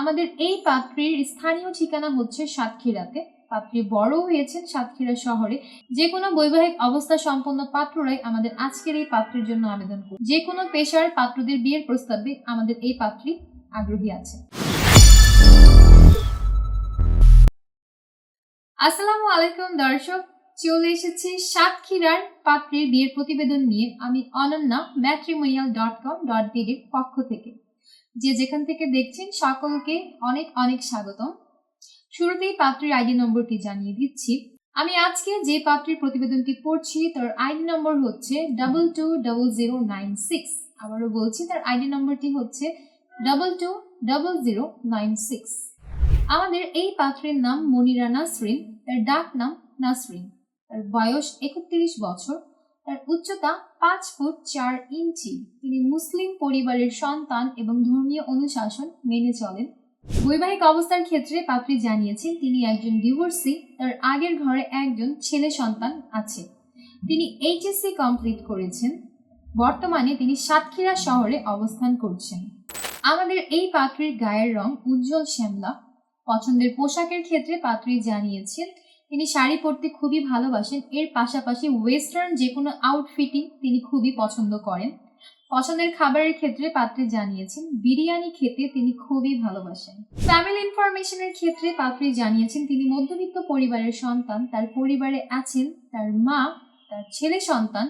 আমাদের এই পাত্রীর স্থানীয় ঠিকানা হচ্ছে সাতক্ষীরাতে। পাত্রী বড় হয়েছেন সাতক্ষীরা শহরে। যে কোনো বৈবাহিক অবস্থা সম্পন্ন পাত্ররাই আমাদের আজকের এই পাত্রের জন্য আবেদন করবে। যে কোনো পেশার পাত্রদের বিয়ের প্রস্তাবে আমাদের এই পাত্রী আগ্রহী আছে আসসালামু আলাইকুম, দর্শক। চলে এসেছি সাতক্ষীরার পাত্রীর বিয়ের প্রতিবেদন নিয়ে। আমি Ananya matrimonial dot com dot বিডির পক্ষ থেকে। যে যেখান থেকে দেখছেন সকলকে অনেক অনেক স্বাগতম। শুরুতেই পাত্রীর আইডি নম্বরটি জানিয়ে দিচ্ছি। আমি আজকে যে পাত্রীর প্রতিবেদনটি পড়ছি, তার আইডি নম্বর হচ্ছে double two double zero nine six আবারও বলছি, তার আইডি নম্বরটি হচ্ছে double two double zero nine six আমাদের এই পাত্রের নাম মনিরা নাসরিন, তার ডাক নাম নাসরিন। তার বয়স একত্রিশ বছর। তার উচ্চতা পাঁচ ফুট চার ইঞ্চি। তিনি মুসলিম পরিবারের সন্তান এবং ধর্মীয় অনুশাসন মেনে চলেন। বৈবাহিক অবস্থার ক্ষেত্রে পাত্রী জানিয়েছেন, তিনি একজন ডিভোর্সি, তার আগের ঘরে একজন ছেলে সন্তান আছে। তিনি এইচএসসি কমপ্লিট করেছেন। বর্তমানে তিনি সাতক্ষীরা শহরে অবস্থান করছেন। আমাদের এই পাত্রীর গায়ের রং উজ্জ্বল শ্যামলা। পছন্দের পোশাকের ক্ষেত্রে পাত্রী জানিয়েছেন তিনি শাড়ি পরতে খুবই ভালোবাসেন। এর পাশাপাশি ওয়েস্টার্ন যে কোনো আউটফিটিং তিনি খুবই পছন্দ করেন। পছন্দের খাবারের ক্ষেত্রে পাত্রে জানিয়েছেন, বিরিয়ানি খেতে তিনি খুবই ভালোবাসেন। ফ্যামিলি ইনফরমেশনের ক্ষেত্রে পাত্রী জানিয়েছেন, তিনি মধ্যবিত্ত পরিবারের সন্তান, তার পরিবারে আছেন, তার মা, তার ছেলে সন্তান,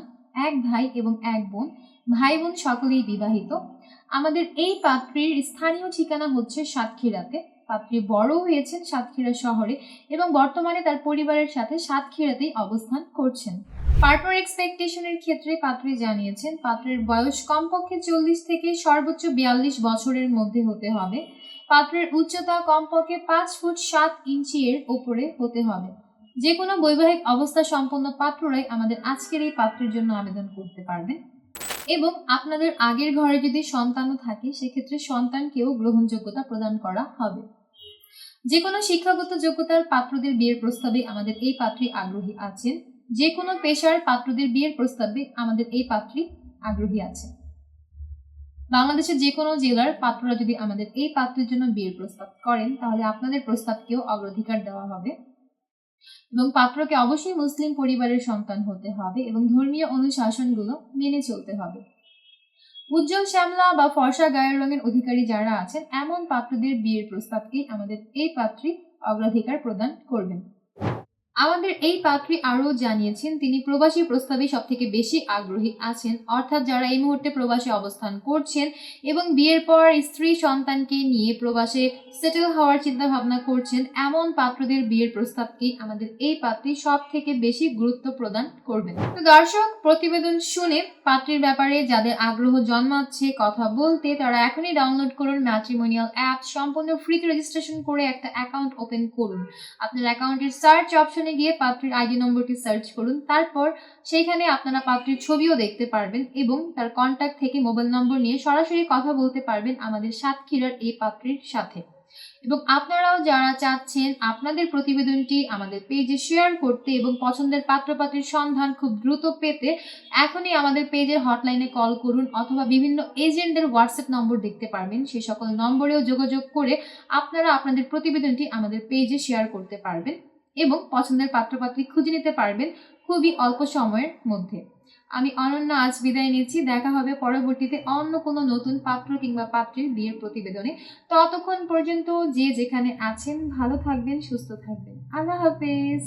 এক ভাই এবং এক বোন। ভাই বোন সকলেই বিবাহিত। আমাদের এই পাত্রীর স্থানীয় ঠিকানা হচ্ছে সাতক্ষীরাতে। পাত্রী বড় হয়েছেন সাতক্ষীরা শহরে এবং বর্তমানে তার পরিবারের সাথে সাতক্ষীরাতেই অবস্থান করছেন। পার্টনার এক্সপেকটেশনের ক্ষেত্রে পাত্রী জানিয়েছেন, পাত্রের বয়স কমপক্ষে চল্লিশ থেকে সর্বোচ্চ বিয়াল্লিশ বছরের মধ্যে হতে হবে। পাত্রের উচ্চতা কমপক্ষে পাঁচ ফুট সাত ইঞ্চি এর ওপরে হতে হবে। যে কোনো বৈবাহিক অবস্থা সম্পন্ন পাত্ররাই আমাদের আজকের এই পাত্রের জন্য আবেদন করতে পারবেন। এবং আপনাদের আগের ঘরে যদি সন্তানও থাকে, সেক্ষেত্রে সন্তানকেও গ্রহণযোগ্যতা প্রদান করা হবে। যে কোনো শিক্ষাগত যোগ্যতার পাত্রদের বিয়ের প্রস্তাবে আমাদের এই পাত্রী আগ্রহী আছেন। যে কোনো পেশার পাত্রদের বিয়ের প্রস্তাবে আমাদের এই পাত্রী আগ্রহী আছে বাংলাদেশের যে কোনো জেলার পাত্ররা যদি আমাদের এই পাত্রের জন্য বিয়ের প্রস্তাব করেন, তাহলে আপনাদের প্রস্তাবকেও অগ্রাধিকার দেওয়া হবে। এবং পাত্রকে অবশ্যই মুসলিম পরিবারের সন্তান হতে হবে এবং ধর্মীয় অনুশাসনগুলো মেনে চলতে হবে। উজ্জ্বল শ্যামলা বা ফর্সা গায়ের রঙের অধিকারী যারা আছেন, এমন পাত্রদের বিয়ের প্রস্তাবকেই আমাদের এই পাত্রী অগ্রাধিকার প্রদান করবেন। আমাদের এই পাত্রী আরও জানিয়েছেন, তিনি প্রবাসী প্রস্তাবে সব থেকে বেশি আগ্রহী আছেন, অর্থাৎ যারা এই মুহূর্তে প্রবাসে অবস্থান করছেন এবং বিয়ের পর স্ত্রী সন্তানকে নিয়ে প্রবাসে সেটেল হওয়ার চিন্তা ভাবনা করছেন, এমন পাত্রদের বিয়ের প্রস্তাবকেই আমাদের এই পাত্রী সব থেকে বেশি গুরুত্ব প্রদান করবেন। তো দর্শক, প্রতিবেদন শুনে পাত্রীর ব্যাপারে যাদের আগ্রহ জন্মাচ্ছে কথা বলতে, তারা এখনই ডাউনলোড করুন ম্যাট্রিমোনিয়াল অ্যাপ সম্পূর্ণ ফ্রিতে রেজিস্ট্রেশন করে একটা অ্যাকাউন্ট ওপেন করুন। আপনার অ্যাকাউন্টের সার্চ অপশনে গিয়ে পাত্রীর আইডি নম্বরটি সার্চ করুন। তারপর সেইখানে আপনারা পাত্রীর ছবিও দেখতে পারবেন এবং তার কন্ট্যাক্ট থেকে মোবাইল নম্বর নিয়ে সরাসরি কথা বলতে পারবেন আমাদের সাতক্ষীরার এই পাত্রীর সাথে। এবং আপনারাও যারা চাচ্ছেন আপনাদের প্রতিবেদনটি আমাদের পেজে শেয়ার করতে এবং পছন্দের পাত্রপাত্রীর সন্ধান খুব দ্রুত পেতে এখনই আমাদের পেজের হটলাইনে কল করুন অথবা বিভিন্ন এজেন্টদের হোয়াটসঅ্যাপ নম্বর দেখতে পারবেন। সেই সকল নম্বরেও যোগাযোগ করে আপনারা আপনাদের প্রতিবেদনটি আমাদের পেজে শেয়ার করতে পারবেন। এবং পছন্দের পাত্রপাত্রী খুঁজে নিতে পারবেন খুবই অল্প সময়ের মধ্যে। আমি অনন্য আজ বিদায় নিচ্ছি। দেখা হবে পরবর্তীতে অন্য কোনো নতুন পাত্র কিংবা পাত্রের বিয়ের প্রতিবেদনে। ততক্ষণ পর্যন্ত যে যেখানে আছেন, ভালো থাকবেন, সুস্থ থাকবেন। আল্লাহ হাফেজ।